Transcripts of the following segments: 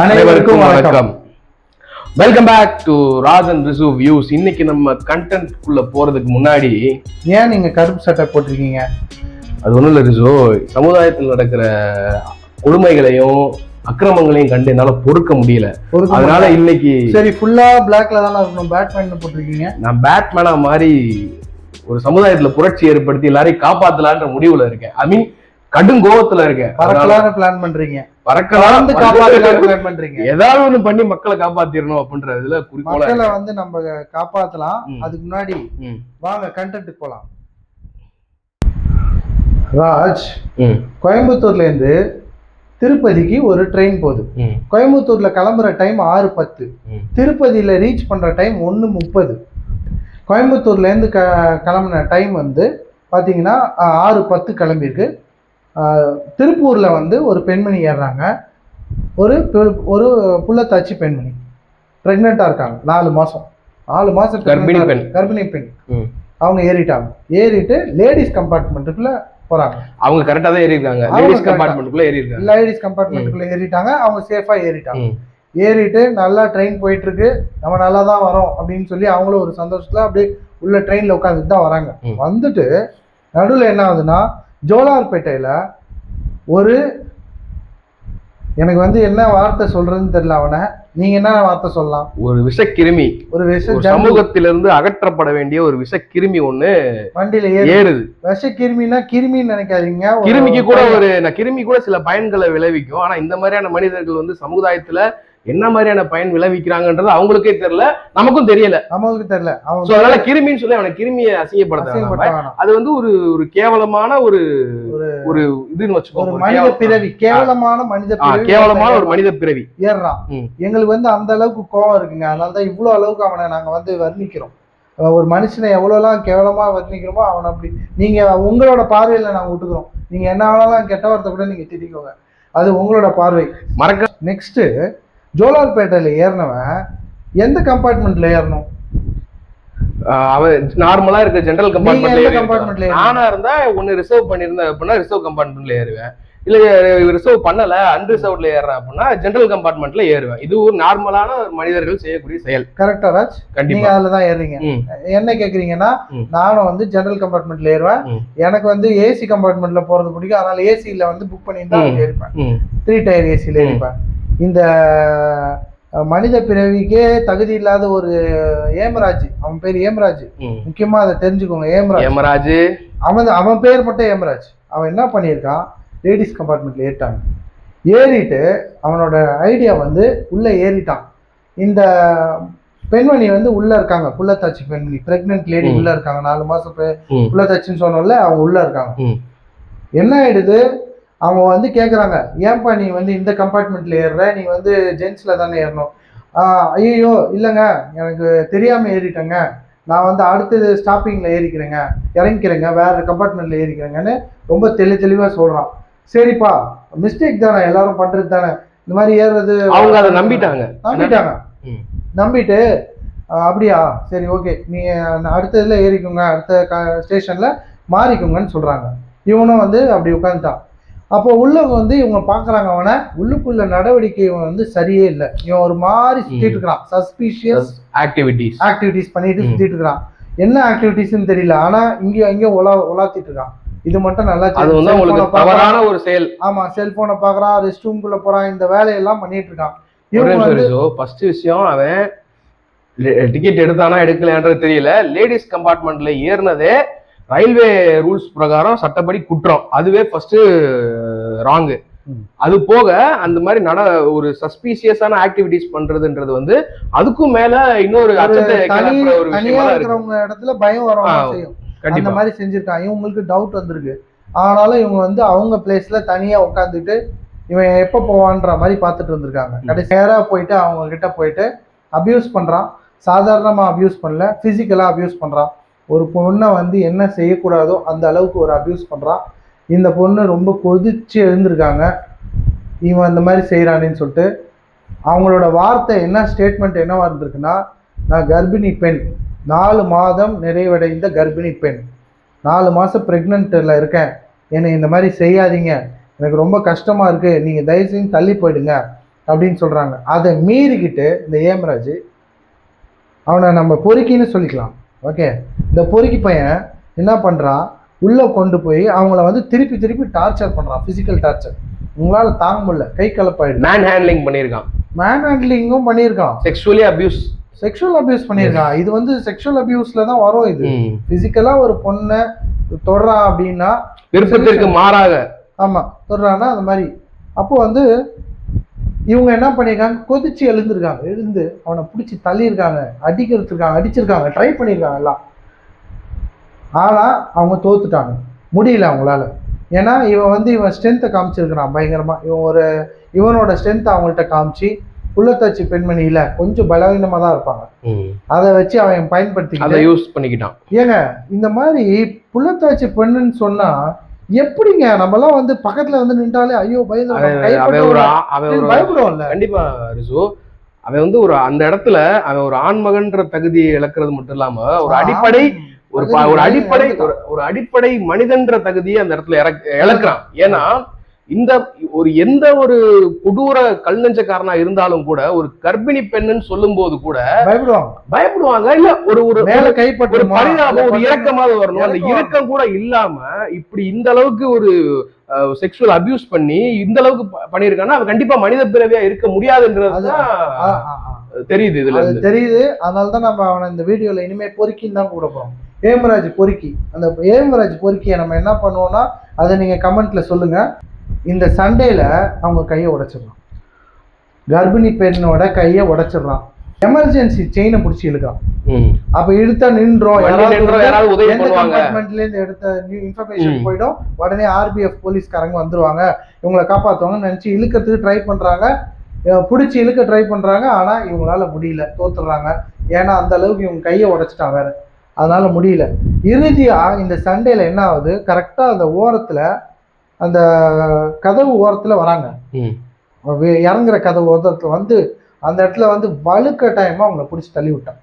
அனைவருக்கும் வணக்கம். Welcome back to Rajan Rishu views இன்னைக்கு நம்ம கண்டென்ட் குள்ள போறதுக்கு முன்னாடி ஏன் நீங்க கருப்பு சட்டை போட்டிருக்கீங்க? அது ஒண்ணும் இல்ல ரிசு. சமுதாயத்தில் நடக்கிற கொடுமைகளையும் அக்கிரமங்களையும் கண்டு என்னால பொறுக்க முடியல. அதனால இன்னைக்கு சரி ஃபுல்லா பிளாக்ல தானே இருக்கணும். பேட்மேன் போட்டிருக்கீங்க. நான் பேட்மேனா மாதிரி ஒரு சமுதாயத்துல புரட்சி ஏற்படுத்தி எல்லாரையும் காப்பாத்தலான்ற முடிவுல இருக்கேன். ஐ மீன் கடும் கோவத்துல இருக்கேன். அதனால பறக்கலான்னு பிளான் பண்றீங்க பறக்கலாம் பிளான் பண்றீங்க. ஏதாவது ஒண்ணு பண்ணி மக்களை காப்பாத்திரணும் அப்படின்ற இதுல குறிக்கோளா மக்களை இருக்கேன். வந்து நம்ம காப்பாத்தலாம். அதுக்கு முன்னாடி வாங்க கண்டென்ட்டுக்கு போலாம். ராஜ் கோயம்புத்தூர்ல இருந்து திருப்பதிக்கு ஒரு ட்ரெயின் போகுது. கோயம்புத்தூர்ல கிளம்புற டைம் ஆறு பத்து. திருப்பதியில ரீச் பண்ற டைம் ஒன்று முப்பது. கோயம்புத்தூர்ல இருந்து க கிளம்புன டைம் வந்து பாத்தீங்கன்னா ஆ- ஆறு பத்து கிளம்பியிருக்கு. திருப்பூர்ல வந்து ஒரு பெண்மணி ஏறுறாங்க. ஒரு ஒரு புள்ளத்தாச்சி பெண்மணி. ப்ரெக்னெண்ட்டாக இருக்காங்க. நாலு மாசம். நாலு மாசம் கர்ப்பிணி பெண். கர்ப்பிணி பெண். அவங்க ஏறிட்டாங்க. ஏறிட்டு லேடிஸ் கம்பார்ட்மெண்ட்டுக்குள்ள போறாங்க. அவங்க கரெக்டா தான் ஏறி இருக்காங்க அவங்க லேடிஸ். கம்பார்ட்மெண்ட்டுக்குள்ள ஏறி இருக்காங்க லேடிஸ் கம்பார்ட்மெண்ட்டுக்குள்ள ஏறிட்டாங்க. அவங்க சேஃபா ஏறிட்டாங்க. ஏறிட்டு நல்லா ட்ரெயின் போயிட்டு இருக்கு நம்ம நல்லா தான் வரோம் அப்படின்னு சொல்லி அவங்களும் ஒரு சந்தோஷத்துல அப்படியே உள்ள ட்ரெயின்ல உட்காந்துட்டு தான் வராங்க. வந்துட்டு நடுவில் என்ன ஆகுதுன்னா ஜோலார்பேட்டையில ஒரு எனக்கு வந்து என்ன வார்த்தை சொல்றதுன்னு தெரியல அவனை. நீங்க என்ன வார்த்தை சொல்லலாம்? ஒரு விஷக்கிருமி. ஒரு விஷ சமூகத்திலிருந்து அகற்றப்பட வேண்டிய ஒரு விஷக்கிருமி ஒண்ணு வண்டியில ஏறி ஏறுது. விஷ கிருமினா கிருமின்னு நினைக்காதீங்க. கிருமிக்கு கூட ஒரு கிருமி கூட சில பயன்களை விளைவிக்கும். ஆனா இந்த மாதிரியான மனிதர்கள் வந்து சமுதாயத்துல என்ன மாதிரியான பயன் விளைவிக்கிறாங்கன்றது அவங்களுக்கே தெரியல நமக்கும் தெரியல. நம்மளுக்கு தெரியல. அதனால கிருமின்னு சொல்லி அவனை கிருமியை அசிங்கப்படுத்த. அது வந்து ஒரு ஒரு கேவலமான ஒரு ஒரு இதுன்னு ஒரு வச்சுக்கோங்க மனித. பிறவி. கேவலமான மனித கேவலமான ஒரு மனித பிறவி. ஏறுறான். ம். எங்களுக்கு வந்து அந்த அளவுக்கு கோவம் இருக்குங்க. அதனால தான் இவ்வளோ அளவுக்கு அவனை நாங்க வந்து வர்ணிக்கிறோம். ஒரு மனுஷனை எவ்வளோலாம் கேவலமா வர்ணிக்கிறோமோ அவனை அப்படி நீங்க உங்களோட பார்வையில நாங்க விட்டுக்கிறோம் நீங்க என்ன வேணாலும் கெட்ட வார்த்தை கூட நீங்க திட்டிக்கோங்க. அது உங்களோட பார்வை. மறக்க நெக்ஸ்ட் ஜோலார்பேட்டையில ஏறினவன் எந்த கம்பார்ட்மெண்ட்ல ஏறணும்? அவன் நார்மலா இருக்க ஜெனரல் கம்பார்ட்மெண்ட்ல. நானா இருந்தா ஒன்னு ரிசர்வ் பண்ணிருந்தேன் அப்படின்னா ரிசர்வ் கம்பார்ட்மெண்ட்ல ஏறுவேன். இல்ல ரிசர்வ் பண்ணல அன்ரிசர்வ்ல ஏறேன் அப்படின்னா ஜெனரல் கம்பார்ட்மெண்ட்ல ஏறுவேன். இது ஒரு நார்மலான மனிதர்கள் செய்யக்கூடிய செயல். கரெக்டா ராஜ்? கண்டிப்பா. அதுல தான் ஏறுறீங்க. என்ன கேக்குறீங்கன்னா. நானும் வந்து ஜெனரல் கம்பார்ட்மெண்ட்ல ஏறுவேன். எனக்கு வந்து ஏசி கம்பார்ட்மெண்ட்ல போறது பிடிக்கும். அதனால ஏசியில வந்து புக் பண்ணி தான் ம். ஏறிப்பேன் த்ரீ டயர் ஏசியில். ஏறிப்பேன். இந்த மனித பிறவிக்கே தகுதி இல்லாத ஒரு ஏமராஜ் அவன் பேர் ஏமராஜ். முக்கியமா அதை தெரிஞ்சுக்கோங்க ஏமராஜ். யமராஜ் அவன் அவன் பேர் மட்டும் ஏமராஜ். அவன் என்ன பண்ணியிருக்கான்? லேடிஸ் கம்பார்ட்மெண்ட்ல ஏறிட்டாங்க ஏறிட்டு அவனோட ஐடியா வந்து உள்ள ஏறிட்டான். இந்த பெண்மணி வந்து உள்ள இருக்காங்க. புள்ளத்தாச்சி பெண்மணி பிரெக்னென்ட் லேடி. உள்ள இருக்காங்க. நாலு மாசம். புள்ளத்தாச்சின்னு சொன்னோம்ல அவங்க உள்ள இருக்காங்க. என்ன ஆயிடுது? அவங்க வந்து கேக்குறாங்க ஏன்பா நீ வந்து இந்த கம்பார்ட்மெண்ட்ல ஏறுற? நீ வந்து ஜென்ஸ்ல தானே ஏறணும்? ஐயோ இல்லைங்க. எனக்கு தெரியாம ஏறிட்டேங்க. நான் வந்து அடுத்தது ஸ்டாப்பிங்ல ஏறிக்கிறேங்க. இறங்கிக்கிறேங்க. வேற கம்பார்ட்மெண்ட்ல ஏறிக்கிறேங்கன்னு ரொம்ப தெளி தெளிவா சொல்றான். சரிப்பா. மிஸ்டேக் தானே. எல்லாரும் பண்றது தானே. இந்த மாதிரி ஏறுறது அவங்க அதை நம்பிட்டாங்க. நம்பிட்டாங்க. ம். நம்பிட்டு அப்படியா? சரி ஓகே. நீ அஹ், அடுத்த இதுல ஏறிக்கோங்க. அடுத்த ஸ்டேஷன்ல மாறிக்கோங்கன்னு சொல்றாங்க. இவனும் வந்து அப்படி உட்காந்துட்டான். அப்போ உள்ள வந்து இவங்க பாக்குறாங்க அவனை உள்ளுக்குள்ள நடவடிக்கை இவன் வந்து சரியே இல்லை. இவன் ஒரு மாதிரி சுத்திட்டு இருக்கிறான். சஸ்பீஷியஸ் ஆக்டிவிட்டிஸ் ஆக்டிவிட்டிஸ் பண்ணிட்டு ம். சுத்திட்டு இருக்கிறான். என்ன ஆக்டிவிட்டிஸ்னு தெரியல. ஆனா இங்கேயும் அங்கேயும் உலா உலாத்திட்டு இருக்கான். இது மட்டும் நல்லா அது வந்து உங்களுக்கு பார்க்கறான். தவறான ஒரு செயல். ஆமா செல்போனை பாக்குறான் ரெஸ்ட் ரூம்குள்ள போறான் இந்த வேலையெல்லாம் பண்ணிட்டு இருக்கான். ஃபர்ஸ்ட் விஷயம் அவன் டிக்கெட் எடுத்தானா எடுக்கலையான்றது தெரியல. லேடிஸ் கம்பார்ட்மெண்ட்ல ஏறினதே ரயில்வே ரூல்ஸ் பிரகாரம் சட்டப்படி குற்றம். அதுவே ஃபர்ஸ்ட் ராங்கு. அது போக அந்த மாதிரி நட ஒரு சஸ்பீசியஸான ஆக்டிவிட்டிஸ் பண்றதுன்றது வந்து அதுக்கும் மேல இன்னொரு இருக்கிறவங்க இடத்துல பயம் செய்யும் அந்த மாதிரி செஞ்சிருக்கான் இவங்களுக்கு டவுட் வந்திருக்கு. ஆனாலும் இவங்க வந்து அவங்க பிளேஸ்ல தனியா உட்காந்துட்டு இவன் எப்போ போவான்ற மாதிரி பார்த்துட்டு இருந்திருக்காங்க. கடைசி நேரா போயிட்டு அவங்க கிட்ட போயிட்டு அபியூஸ் பண்றான். சாதாரணமா அபியூஸ் பண்ணல பிசிக்கலா அபியூஸ் பண்றான். ஒரு பொண்ணை வந்து என்ன செய்யக்கூடாதோ அந்த அளவுக்கு ஒரு அபியூஸ் பண்றான். இந்த பொண்ணு ரொம்ப கொதிச்சு எழுந்திருக்காங்க. இவன் அந்த மாதிரி செய்கிறானேன்னு சொல்லிட்டு அவங்களோட வார்த்தை என்ன ஸ்டேட்மெண்ட் என்னவா இருந்திருக்குன்னா நான் கர்ப்பிணி பெண் நாலு மாதம் நிறைவடைந்த கர்ப்பிணி பெண் நாலு மாதம் ப்ரெக்னென்ட்டில் இருக்கேன் என்னை இந்த மாதிரி செய்யாதீங்க எனக்கு ரொம்ப கஷ்டமாக இருக்குது நீங்கள் தயவு செஞ்சு தள்ளி போயிடுங்க அப்படின்னு சொல்கிறாங்க அதை மீறிக்கிட்டு இந்த ஏமராஜ் அவனை நம்ம பொறுக்கின்னு சொல்லிக்கலாம். ஓகே? இந்த பொறுக்கி பையன் என்ன பண்ணுறான் உள்ள கொண்டு போய் அவங்கள வந்து திருப்பி திருப்பி டார்ச்சர் பண்றான் பிசிக்கல் டார்ச்சர் உங்களால தாங்க முடியல. கை கலப்பாயிடுது மேன் ஹேண்ட்லிங் பண்ணியிருக்கான். மேன் ஹேண்ட்லிங்கும் பண்ணியிருக்கான். செக்ஷுவலி அபியூஸ் செக்ஷுவல் அபியூஸ் பண்ணியிருக்கான். இது வந்து செக்ஷுவல் அபியூஸ்ல தான் வரும் இது. பிசிக்கலா ஒரு பொண்ணை தொடுறான் அப்படின்னா விருப்பத்திற்கு மாறாக. ஆமா தொடுறான்னா அந்த மாதிரி. அப்போ வந்து இவங்க என்ன பண்ணியிருக்காங்க? கொதிச்சு எழுந்திருக்காங்க. எழுந்து அவனை பிடிச்சி தள்ளியிருக்காங்க அடிக்கிறதுக்காங்க அடிச்சிருக்காங்க ட்ரை பண்ணியிருக்காங்க எல்லாம். ஆனா அவங்க தோத்துட்டாங்க. முடியல அவங்களால. ஏன்னா இவன் வந்து இவன் ஸ்ட்ரென்த்தை காமிச்சிருக்கிறான் பயங்கரமா. இவன் ஒரு இவனோட ஸ்ட்ரென்த்தை அவங்கள்ட்ட காமிச்சு புள்ளத்தாச்சி பெண்மணியில கொஞ்சம் பலவீனமா தான் இருப்பாங்க. அதை வச்சு அவன் அதை பயன்படுத்தி யூஸ் பண்ணிக்கிட்டான். ஏங்க இந்த மாதிரி புள்ளத்தாச்சி பெண்ணுன்னு சொன்னா எப்படிங்க? நம்மலாம் வந்து பக்கத்துல வந்து நின்றாலே ஐயோ பயந்து பயப்படுவோம்ல. கண்டிப்பா ரிசு. அவன் வந்து ஒரு அந்த இடத்துல அவன் ஒரு ஆண்மகன்ற தகுதியை இழக்கிறது மட்டும் இல்லாம ஒரு அடிப்படை ஒரு ஒரு அடிப்படை ஒரு அடிப்படை மனிதன்ற தகுதியை அந்த இடத்துல இழக்கிறான். ஏன்னா இந்த ஒரு எந்த ஒரு கொடூர கல் நெஞ்சக்காரனா இருந்தாலும் கூட ஒரு கர்ப்பிணி பெண்ணுன்னு சொல்லும் போது கூட பயப்படுவாங்க. பயப்படுவாங்க. இல்ல ஒரு ஒரு மேல ஒரு பரிதாபம் ஒரு இரக்கமாவது வரணும். அந்த இறக்கம். இரக்கம் கூட இல்லாம இப்படி இந்த அளவுக்கு ஒரு செக்ஷுவல் அபியூஸ் பண்ணி இந்த அளவுக்கு ப- பண்ணியிருக்கான்னா அவன் கண்டிப்பா மனித பிறவியா இருக்க முடியாதுன்றதுதான் தெரியுது இதுல தெரியுது. அதனால தான் நம்ம அவனை இந்த வீடியோல இனிமே பொறுக்கின்னு தான் கூட போறோம். ஏமராஜ் பொறுக்கி. அந்த ஏமராஜ் பொறுக்கியை நம்ம என்ன பண்ணுவோம்னா அதை நீங்க கமெண்ட்ல சொல்லுங்க. இந்த சண்டேல அவங்க கையை உடைச்சிடலாம். கர்ப்பிணி பெண்ணோட கையை உடைச்சிடலாம். எமர்ஜென்சி செயினை பிடிச்சி இழுக்கலாம். ம். அப்ப இழுத்தா நின்றோம் எந்த. கம்பார்ட்மெண்ட்ல இருந்து எடுத்த இன்ஃபர்மேஷன். போயிடும். உடனே ஆர்பிஎஃப் போலீஸ்காரங்க வந்துருவாங்க. இவங்களை காப்பாத்துவாங்கன்னு நினைச்சு இழுக்கிறதுக்கு ட்ரை பண்றாங்க. பிடிச்சி இழுக்க ட்ரை பண்றாங்க. ஆனா இவங்களால முடியல. தோத்துடுறாங்க. ஏன்னா அந்த அளவுக்கு இவங்க கையை உடைச்சிட்டான் வேற. அதனால முடியல. இறுதியா இந்த சண்டேல என்ன ஆகுது? கரெக்டா அந்த ஓரத்துல அந்த கதவு ஓரத்துல வராங்க. இறங்குற கதவு ஓரத்துல வந்து அந்த இடத்துல வந்து வலுக்கட்டாயமா அவங்கள பிடிச்சி தள்ளி விட்டான்.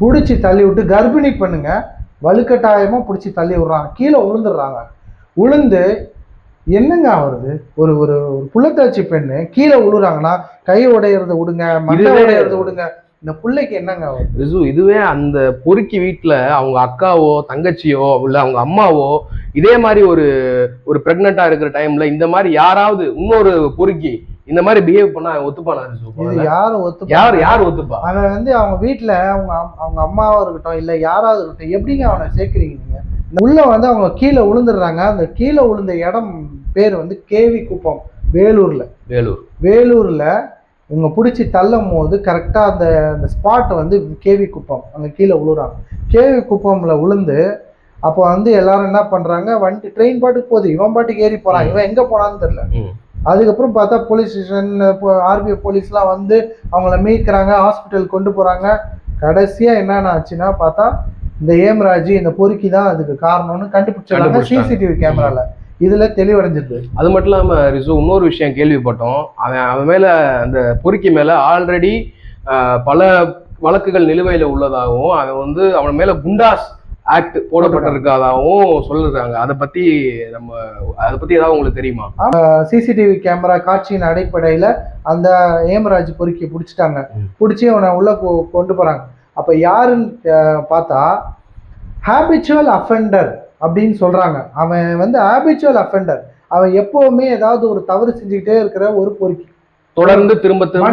பிடிச்சி தள்ளி விட்டு கர்ப்பிணி பண்ணுங்க வலுக்கட்டாயமா பிடிச்சி தள்ளி விடுறாங்க. கீழே விழுந்துடுறாங்க விழுந்து என்னங்க ஆகுறது? ஒரு ஒரு ஒரு புள்ளத்தாச்சி பெண்ணு கீழே விழுறாங்கன்னா கை உடையறத விடுங்க மண்டை இதுவே- உடையறத விடுங்க. இந்த புள்ளைக்கு என்னங்க ரிசு இதுவே அந்த பொறுக்கி வீட்டுல அவங்க அக்காவோ தங்கச்சியோ இல்ல அவங்க அம்மாவோ இதே மாதிரி ஒரு ஒரு பிரெக்னெண்டா இருக்கிற டைம்ல இந்த மாதிரி யாராவது இன்னொரு பொறுக்கி இந்த மாதிரி பிஹேவ் பண்ணா ஒத்துப்பானா ரிசு இது? யாரும் ஒத்து யார் யார் ஒத்துப்பா? அவன் வந்து அவங்க வீட்ல அவங்க அவங்க அம்மாவா இருக்கட்டும் இல்ல யாராவது இருக்கட்டும் எப்படிங்க அவனை சேர்க்குறீங்க உள்ள வந்து அவங்க கீழே விழுந்துடுறாங்க அந்த கீழே விழுந்த இடம் பேர் வந்து கேவி குப்பம் வேலூர்ல. வேலூர். வேலூர்ல இவங்க பிடிச்சி தள்ளும் போது கரெக்டாக அந்த அந்த ஸ்பாட் வந்து கேவி குப்பம் அங்கே கீழே விழுறாங்க கேவி குப்பம்ல விழுந்து அப்போ வந்து எல்லாரும் என்ன பண்றாங்க வண்டி ட்ரெயின் பாட்டுக்கு போகுது. இவன் பாட்டுக்கு ஏறி போறான். இவன் எங்க போனான்னு தெரியல. ம். அதுக்கப்புறம் பார்த்தா போலீஸ் ஸ்டேஷன் ஆர்பிஎஃப் போலீஸ்லாம் வந்து அவங்கள மீட்கிறாங்க ஹாஸ்பிட்டல் கொண்டு போறாங்க. கடைசியா என்னென்ன ஆச்சுன்னா பார்த்தா இந்த ஏம்ராஜ் இந்த பொறுக்கி தான் அதுக்கு காரணம்னு கண்டுபிடிச்சாங்க. சிசிடிவி கேமரால இதுல தெளிவடைஞ்சிருது அது மட்டும் இல்லாம ரிசு இன்னொரு விஷயம் கேள்விப்பட்டோம். அவன் அவன் மேல அந்த பொறுக்கி மேல ஆல்ரெடி பல வழக்குகள் நிலுவையில உள்ளதாகவும் அவன் வந்து அவன் மேல குண்டாஸ் ஆக்ட் போடப்பட்டிருக்காதாகவும் சொல்லுறாங்க அதை பத்தி நம்ம அதை பத்தி ஏதாவது உங்களுக்கு தெரியுமா? சிசிடிவி கேமரா காட்சியின் அடிப்படையில் அந்த ஏமராஜ் பொறுக்கி பிடிச்சிட்டாங்க. பிடிச்சி அவனை உள்ள கொண்டு போறாங்க. அப்ப யாருன்னு பார்த்தா ஹேபிச்சுவல் அஃபெண்டர் அப்படின்னு சொல்றாங்க. அவன் வந்து ஹேபிச்சுவல் அஃபெண்டர் அவன் எப்பவுமே ஏதாவது ஒரு தவறு செஞ்சுக்கிட்டே இருக்கிற ஒரு பொறுக்கி. தொடர்ந்து திரும்ப திரும்ப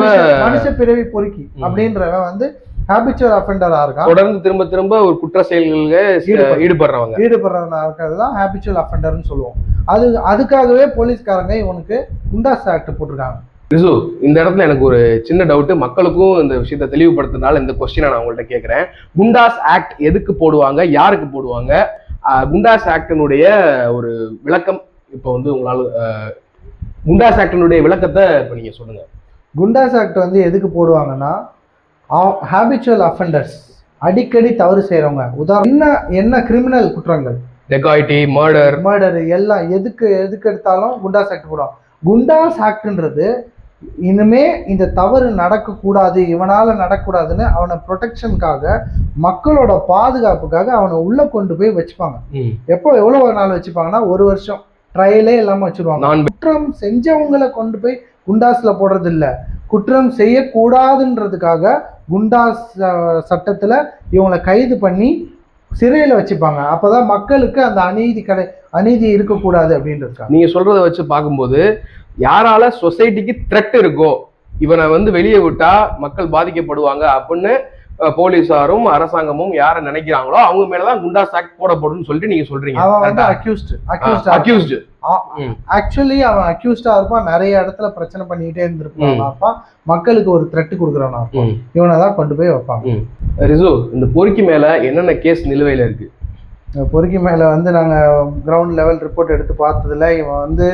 மனுஷ பிறவி பொறுக்கி. அப்படின்றவன் வந்து ஹேபிச்சுவல் அஃபெண்டரா இருக்கான். தொடர்ந்து திரும்ப திரும்ப ஒரு குற்ற செயல்களில் ஈடுபடுற- ஈடுபடுறவங்க. ஈடுபடுறவனா இருக்கிறது தான் ஹேபிச்சுவல் அஃபெண்டர்னு சொல்லுவோம். அது அதுக்காகவே போலீஸ்காரங்க இவனுக்கு குண்டாஸ் ஆக்ட் போட்டிருக்காங்க. ரிசு இந்த இடத்துல எனக்கு ஒரு சின்ன டவுட் மக்களுக்கும் இந்த விஷயத்தை தெளிவுபடுத்தினால இந்த கொஸ்டினை நான் உங்கள்ட்ட கேட்கிறேன் குண்டாஸ் ஆக்ட் எதுக்கு போடுவாங்க? யாருக்கு போடுவாங்க? குண்டாஸ் ஆக்டினுடைய ஒரு விளக்கம் இப்போ வந்து உங்களால குண்டாஸ் ஆக்டினுடைய விளக்கத்தை இப்போ நீங்க சொல்லுங்க. குண்டாஸ் ஆக்ட் வந்து எதுக்கு போடுவாங்கன்னா ஹேபிச்சுவல் அஃபெண்டர்ஸ் அடிக்கடி தவறு செய்கிறவங்க உதாரணம் என்ன என்ன கிரிமினல் குற்றங்கள்? டெகாய்டி மர்டர் மர்டர் எல்லாம் எதுக்கு எதுக்கு எடுத்தாலும் குண்டாஸ் ஆக்ட் போடுவாங்க. குண்டாஸ் ஆக்ட்ன்றது இனிமே இந்த தவறு நடக்கக்கூடாது இவனால நடக்கக்கூடாதுன்னு அவனை ப்ரொடெக்ஷனுக்காக மக்களோட பாதுகாப்புக்காக அவனை உள்ள கொண்டு போய் வச்சுப்பாங்க. எப்போ எவ்வளோ நாள் வச்சுப்பாங்கன்னா ஒரு வருஷம். ட்ரையலே இல்லாமல் வச்சிருவாங்க. குற்றம் செஞ்சவங்களை கொண்டு போய் குண்டாஸ்ல போடுறது இல்ல குற்றம் செய்யக்கூடாதுன்றதுக்காக குண்டாஸ் சட்டத்துல இவங்களை கைது பண்ணி சிறையில் வச்சுப்பாங்க. அப்போதான் மக்களுக்கு அந்த அநீதி கடை அநீதி இருக்கக்கூடாது அப்படின்றது நீங்க சொல்றத வச்சு பார்க்கும்போது யாரால சொசைட்டிக்கு த்ரெட் இருக்கோ இவனை வந்து வெளியே விட்டா மக்கள் பாதிக்கப்படுவாங்க அப்படின்னு அஹ், போலீசாரும் அரசாங்கமும் யாரை நினைக்கிறாங்களோ அவங்க மேலதான் குண்டாஸ் ஆக்ட் போடப்படும்னு சொல்லிட்டு நீங்க சொல்றீங்க. அவன் வந்து அக்யூஸ்ட் அக்யூஸ்ட் அக்யூஸ்டு ஆக்சுவலி அவன் அக்யூஸ்டா இருப்பான். நிறைய இடத்துல பிரச்சனை பண்ணிக்கிட்டே இருந்திருப்பான் இருப்பான். மக்களுக்கு ஒரு த்ரெட் கொடுக்குறவனா இருப்பான். இவனை தான் கொண்டு போய் வைப்பாங்க ரிசு இந்த பொறுக்கி மேல என்னென்ன கேஸ் நிலுவையில இருக்கு? பொறுக்கி மேல வந்து நாங்க கிரவுண்ட் லெவல் ரிப்போர்ட் எடுத்து பார்த்ததுல இவன் வந்து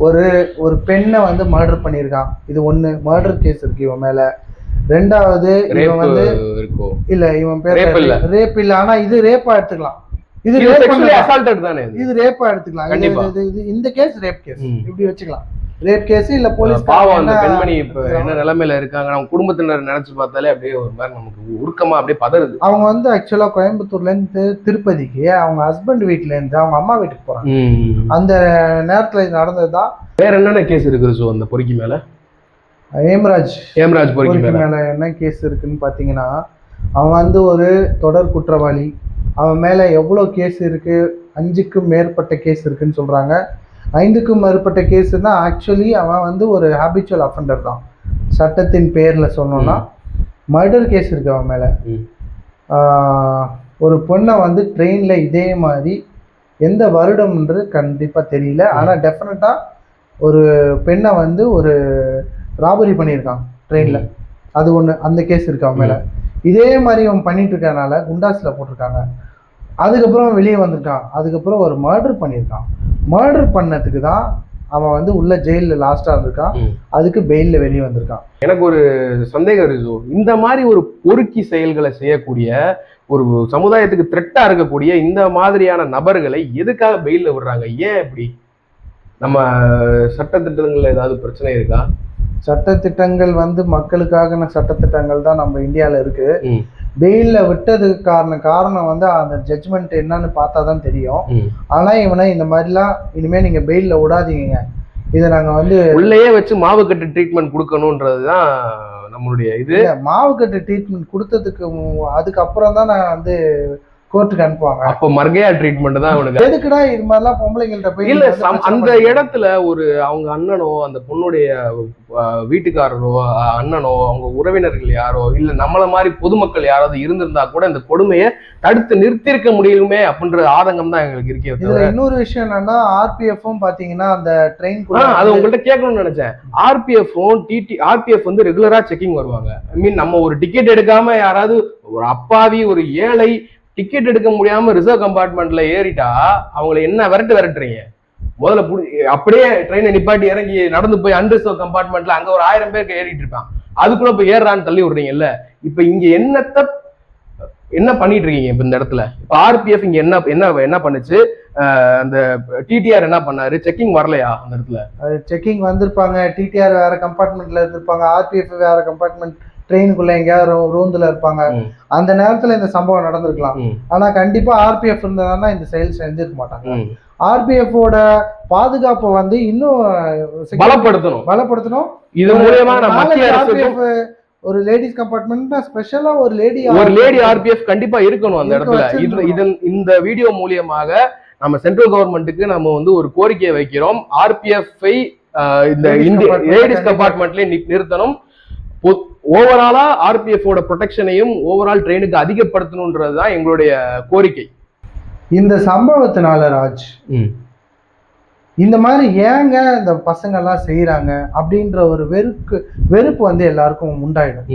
ஒரு ஒரு பெண்ணை வந்து மர்டர் பண்ணியிருக்கான். இது ஒண்ணு மர்டர் கேஸ் இருக்கு இவன் மேல. ரெண்டாவது இவன் வந்து இல்ல இவன் பேர். ரேப் இல்ல. ஆனா இது ரேப்பா எடுத்துக்கலாம். இது ரேப் assaulted தானே இது? ரேப்பா எடுத்துக்கலாம். இது- இந்த கேஸ் ரேப் கேஸ். இப்படி வச்சுக்கலாம். ரேப் கேஸ் இல்ல போலீஸ் பாவம் அந்த பெண்மணி இப்ப என்ன நிலைமையில இருக்காங்க? நம்ம குடும்பத்தினர் நினைச்சு பார்த்தாலே அப்படியே ஒரு மாதிரி நமக்கு உருக்கமா அப்படியே பதறுது. அவங்க வந்து ஆக்சுவலா கோயம்புத்தூர்ல இருந்து திருப்பதிக்கு அவங்க ஹஸ்பண்ட் வீட்ல இருந்து அவங்க அம்மா வீட்டுக்கு போறாங்க. அந்த நேரத்துல இது நடந்ததுதான். வேற என்னென்ன கேஸ் இருக்கு ரிசு அந்த பொறுக்கி மேல? ஹேம்ராஜ். ஹேம்ராஜ் பொறுக்கி மேல. என்ன கேஸ் இருக்குன்னு பாத்தீங்கன்னா அவன் வந்து ஒரு தொடர் குற்றவாளி. அவன் மேல எவ்வளவு கேஸ் இருக்கு? அஞ்சுக்கும் மேற்பட்ட கேஸ் இருக்குன்னு சொல்றாங்க. ஐந்துக்கும் மேற்பட்ட கேஸ்னா ஆக்சுவலி அவன் வந்து ஒரு ஹாபிச்சுவல் அஃபெண்டர் தான். சட்டத்தின் பேர்ல சொன்னோம்னா மர்டர் கேஸ் இருக்கு அவன் மேல. ஒரு பொண்ணை வந்து ட்ரெயின்ல இதே மாதிரி எந்த வருடம்ன்றது கண்டிப்பா தெரியல. ஆனா டெஃபினட்டா ஒரு பெண்ணை வந்து ஒரு ராபரி பண்ணியிருக்கான் ட்ரெயின்ல அது ஒண்ணு அந்த கேஸ் இருக்கு அவன் மேல. இதே மாதிரி அவன் பண்ணிட்டு இருக்கறனால குண்டாஸ்ல போட்டிருக்காங்க. அதுக்கப்புறம் வெளியே வந்திருக்கான். அதுக்கப்புறம் ஒரு மர்டர் பண்ணியிருக்கான். மர்டர் பண்ணதுக்கு தான் அவன் வந்து உள்ள ஜெயில்ல லாஸ்டா இருந்திருக்கான். அதுக்கு பெயில்ல வெளியே வந்திருக்கான். எனக்கு ஒரு சந்தேகம் ரிசு இந்த மாதிரி ஒரு பொறுக்கி செயல்களை செய்யக்கூடிய ஒரு சமுதாயத்துக்கு த்ரெட்டா இருக்கக்கூடிய இந்த மாதிரியான நபர்களை எதுக்காக பெயில்ல விடுறாங்க? ஏன் இப்படி? நம்ம சட்டத்திட்டங்கள்ல ஏதாவது பிரச்சனை இருக்கா? சட்டத்திட்டங்கள் வந்து மக்களுக்கான சட்டத்திட்டங்கள் தான் நம்ம இந்தியாவில் இருக்கு. ம். பெயில்ல விட்டதுக்கு காரணம் காரணம் வந்து அந்த ஜட்ஜ்மெண்ட் என்னன்னு பார்த்தா தான் தெரியும். ஆனா இவனை இந்த மாதிரிலாம் இனிமே நீங்க பெயில்ல விடாதீங்க. இதை நாங்க வந்து உள்ளேயே வச்சு மாவு கட்டு ட்ரீட்மெண்ட் கொடுக்கணுன்றதுதான் நம்மளுடைய இது. மாவு கட்டு ட்ரீட்மெண்ட் கொடுத்ததுக்கு அதுக்கப்புறம் தான் நான் வந்து கோர்ட்டுக்கு அனுப்புவாங்க. அப்ப மர்கையா ட்ரீட்மெண்ட் தான் அவனுக்கு எதுக்குடா இது மாதிரிலாம் பொம்பளைங்கள்ட்ட போய் இல்ல அந்த? இடத்துல ஒரு அவங்க அண்ணனோ அந்த பொண்ணுடைய வீட்டுக்காரரோ அண்ணனோ அவங்க உறவினர்கள் யாரோ இல்ல நம்மள மாதிரி பொதுமக்கள் யாராவது இருந்திருந்தா கூட இந்த கொடுமையை தடுத்து நிறுத்தியிருக்க முடியுமே அப்படின்ற ஆதங்கம் தான் எங்களுக்கு இருக்கே இதுல இன்னொரு விஷயம் என்னன்னா ஆர்பிஎஃப்பும் பாத்தீங்கன்னா அந்த ட்ரெயின் அது உங்கள்ட்ட கேட்கணும்னு நினைச்சேன். ஆர்பிஎஃப்பும் டிடி ஆர்பிஎஃப் வந்து ரெகுலரா செக்கிங் வருவாங்க. ஐ மீன் நம்ம ஒரு டிக்கெட் எடுக்காம யாராவது ஒரு அப்பாவி ஒரு ஏழை டிக்கெட் எடுக்க முடியாம ரிசர்வ் கம்பார்ட்மெண்ட்ல ஏறிட்டா அவங்கள என்ன விரட்டு விரட்டுறீங்க? முதல்ல அப்படியே ட்ரெயினை நிப்பாட்டி இறங்கி நடந்து போய் அன்ரிசர்வ் கம்பார்ட்மெண்ட்ல அங்க ஒரு ஆயிரம் பேருக்கு ஏறிட்டு இருப்பான் அதுக்குள்ள போய் ஏறான்னு தள்ளி விடுறீங்கல்ல? இப்ப இங்க என்னத்த என்ன பண்ணிட்டு இருக்கீங்க இப்ப இந்த இடத்துல? இப்ப ஆர்பிஎஃப் இங்க என்ன என்ன என்ன பண்ணுச்சு? அந்த டிடிஆர் என்ன பண்ணாரு? செக்கிங் வரலையா அந்த இடத்துல? செக்கிங் வந்திருப்பாங்க. டிடிஆர் வேற கம்பார்ட்மெண்ட்ல இருந்திருப்பாங்க. ஆர்பிஎஃப் வேற கம்பார்ட்மெண்ட் ட்ரெயினுக்குள்ள எங்கேயாவது ரோந்துல இருப்பாங்க. அந்த நேரத்துல இந்த சம்பவம் நடந்திருக்கலாம். ஆனா கண்டிப்பா ஆர்பிஎஃப் இருந்ததுன்னா இந்த செயல் செஞ்சிருக்க மாட்டாங்க ம். ஆர்பிஎஃப்-ஓட பாதுகாப்பை வந்து இன்னும் பலப்படுத்தணும் பலப்படுத்தணும் இது மூலியமா RPF ஒரு லேடிஸ் கம்பார்ட்மெண்ட் ஸ்பெஷலா ஒரு லேடி ஒரு லேடி ஆர்பிஎஃப் கண்டிப்பா இருக்கணும் அந்த இடத்துல. இதன் இந்த வீடியோ மூலியமாக நம்ம சென்ட்ரல் கவர்மெண்ட்டுக்கு நம்ம வந்து ஒரு கோரிக்கையை வைக்கிறோம் ஆர்பிஎஃப் இந்த லேடிஸ். கம்பார்ட்மெண்ட்லயே நிறுத்தணும் ஓவராலா ஆர்பிஎஃப் ஓட ப்ரொடெக்ஷனையும் ஓவரால் ட்ரெயினுக்கு அதிகப்படுத்தணுன்றது தான் எங்களுடைய கோரிக்கை. இந்த சம்பவத்தினால ராஜ் இந்த மாதிரி ஏங்க இந்த பசங்க எல்லாம் செய்யறாங்க அப்படின்ற ஒரு வெறுப்பு வெறுப்பு வந்து எல்லாருக்கும் உண்டாயிடும்.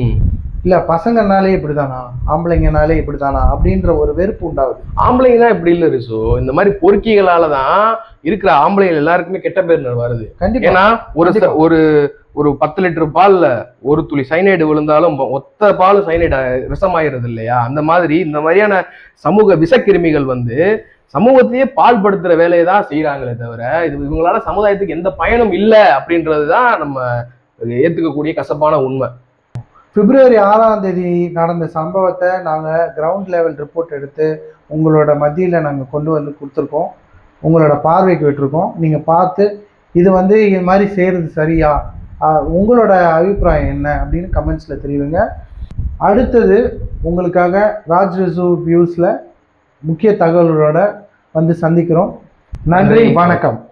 இல்ல பசங்கனாலே இப்படிதானா? ஆம்பளைங்கனாலே இப்படிதானா? அப்படின்ற ஒரு வெறுப்பு உண்டாகுது. ஆம்பளைங்க தான் இப்படி இல்ல ரிசு. இந்த மாதிரி பொறுக்கிகளால தான் இருக்கிற ஆம்பளைங்க எல்லாருக்குமே கெட்ட பேர் வருது. கண்டிப்பா. ஏன்னா ஒரு. ஒரு ஒரு பத்து லிட்டர் பால்ல ஒரு துளி சைனைடு விழுந்தாலும் ஒத்த பால் சைனைடு விஷமாயிருது இல்லையா? அந்த மாதிரி இந்த மாதிரியான சமூக விஷக்கிருமிகள் வந்து சமூகத்தையே பால்படுத்துற வேலையை தான் செய்யறாங்களே தவிர இது இவங்களால சமுதாயத்துக்கு எந்த பயனும் இல்லை அப்படின்றது தான் நம்ம ஏத்துக்கக்கூடிய கசப்பான உண்மை. பிப்ரவரி ஆறாம் தேதி நடந்த சம்பவத்தை நாங்கள் கிரவுண்ட் லெவல் ரிப்போர்ட் எடுத்து உங்களோட மத்தியில் நாங்கள் கொண்டு வந்து கொடுத்துருக்கோம். உங்களோட பார்வைக்கு விட்டுருக்கோம். நீங்கள் பார்த்து இது வந்து இது மாதிரி செய்கிறது சரியா? உங்களோட அபிப்பிராயம் என்ன அப்படின்னு கமெண்ட்ஸில் தெரிவிங்க. அடுத்தது உங்களுக்காக ராஜ் ரிசூர் வியூஸில் முக்கிய தகவல்களோட வந்து சந்திக்கிறோம். நன்றி. வணக்கம்.